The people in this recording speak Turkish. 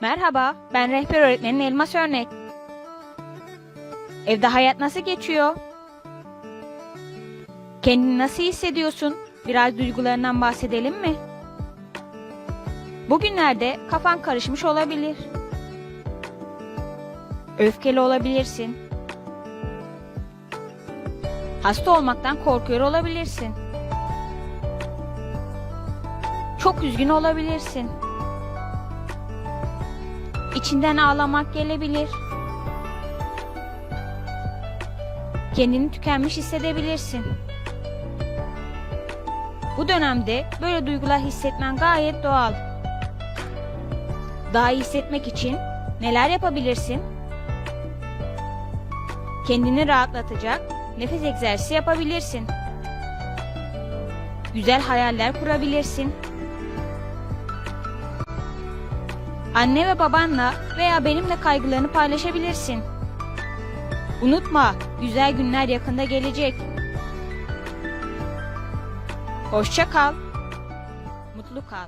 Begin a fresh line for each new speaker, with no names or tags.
Merhaba, ben rehber öğretmenin Elmas Örnek. Evde hayat nasıl geçiyor? Kendini nasıl hissediyorsun? Biraz duygularından bahsedelim mi? Bugünlerde kafan karışmış olabilir. Öfkeli olabilirsin. Hasta olmaktan korkuyor olabilirsin. Çok üzgün olabilirsin. İçinden ağlamak gelebilir. Kendini tükenmiş hissedebilirsin. Bu dönemde böyle duygular hissetmen gayet doğal. Daha iyi hissetmek için neler yapabilirsin? Kendini rahatlatacak nefes egzersizi yapabilirsin. Güzel hayaller kurabilirsin. Anne ve babanla veya benimle kaygılarını paylaşabilirsin. Unutma, güzel günler yakında gelecek. Hoşça kal. Mutlu kal.